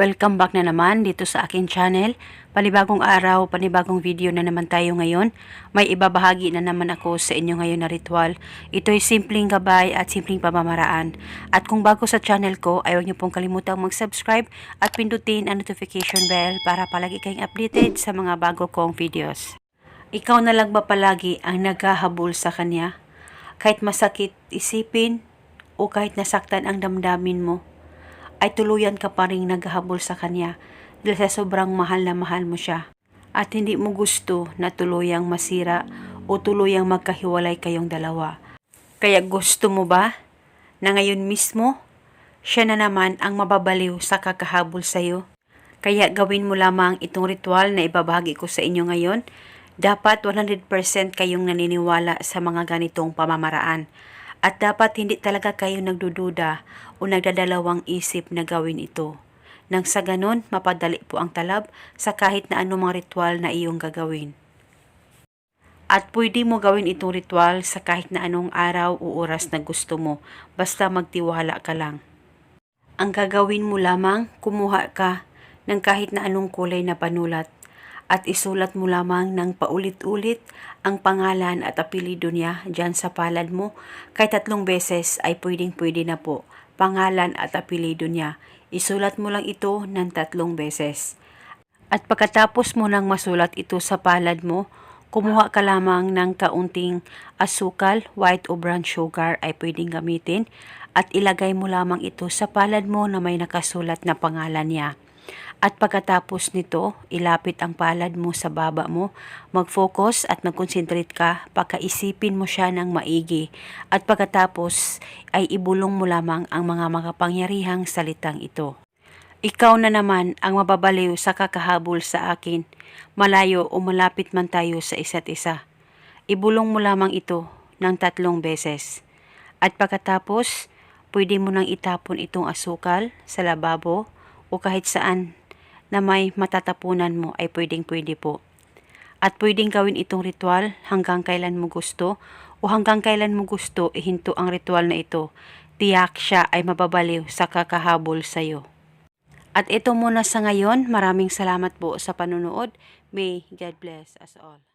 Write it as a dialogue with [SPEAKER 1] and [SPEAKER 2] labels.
[SPEAKER 1] Welcome back na naman dito sa akin channel. Panibagong araw, panibagong video na naman tayo ngayon. May ibabahagi na naman ako sa inyo ngayon na ritual. Ito'y simpleng gabay at simpleng pamamaraan. At kung bago sa channel ko, ay huwag niyo pong kalimutang mag-subscribe at pindutin ang notification bell para palagi kayong updated sa mga bago kong videos. Ikaw na lang ba palagi ang naghahabol sa kanya? Kahit masakit isipin o kahit nasaktan ang damdamin mo, ay tuluyan ka pa rin naghahabol sa kanya dahil sa sobrang mahal na mahal mo siya. At hindi mo gusto na tuluyang masira o tuluyang magkahiwalay kayong dalawa. Kaya gusto mo ba na ngayon mismo siya na naman ang mababaliw sa kakahabol sa iyo? Kaya gawin mo lamang itong ritual na ibabahagi ko sa inyo ngayon. Dapat 100% kayong naniniwala sa mga ganitong pamamaraan. At dapat hindi talaga kayo nagdududa o nagdadalawang isip na gawin ito. Nang sa ganon, mapadali po ang talab sa kahit na anumang ritual na iyong gagawin. At pwede mo gawin itong ritual sa kahit na anong araw o oras na gusto mo, basta magtiwala ka lang. Ang gagawin mo lamang, kumuha ka ng kahit na anong kulay na panulat at isulat mo lamang ng paulit-ulit ang pangalan at apelido niya dyan sa palad mo. Kahit tatlong beses ay pwedeng-pwede na po. Pangalan at apelido niya. Isulat mo lang ito ng tatlong beses. At pagkatapos mo nang masulat ito sa palad mo, kumuha ka lamang ng kaunting asukal, white o brown sugar ay pwedeng gamitin at ilagay mo lamang ito sa palad mo na may nakasulat na pangalan niya. At pagkatapos nito, ilapit ang palad mo sa baba mo, mag-focus at mag-concentrate ka, pagkaisipin mo siya ng maigi. At pagkatapos ay ibulong mo lamang ang mga makapangyarihang salitang ito. Ikaw na naman ang mababaliw sa kakahabol sa akin, malayo o malapit man tayo sa isa't isa. Ibulong mo lamang ito ng tatlong beses. At pagkatapos, pwede mo nang itapon itong asukal sa lababo o kahit saan na may matatapunan mo ay pwedeng pwede po. At pwedeng gawin itong ritual hanggang kailan mo gusto o hanggang kailan mo gusto ihinto ang ritual na ito. Tiyak siya ay mababaliw sa kakahabol sa'yo. At ito muna sa ngayon. Maraming salamat po sa panunood. May God bless us all.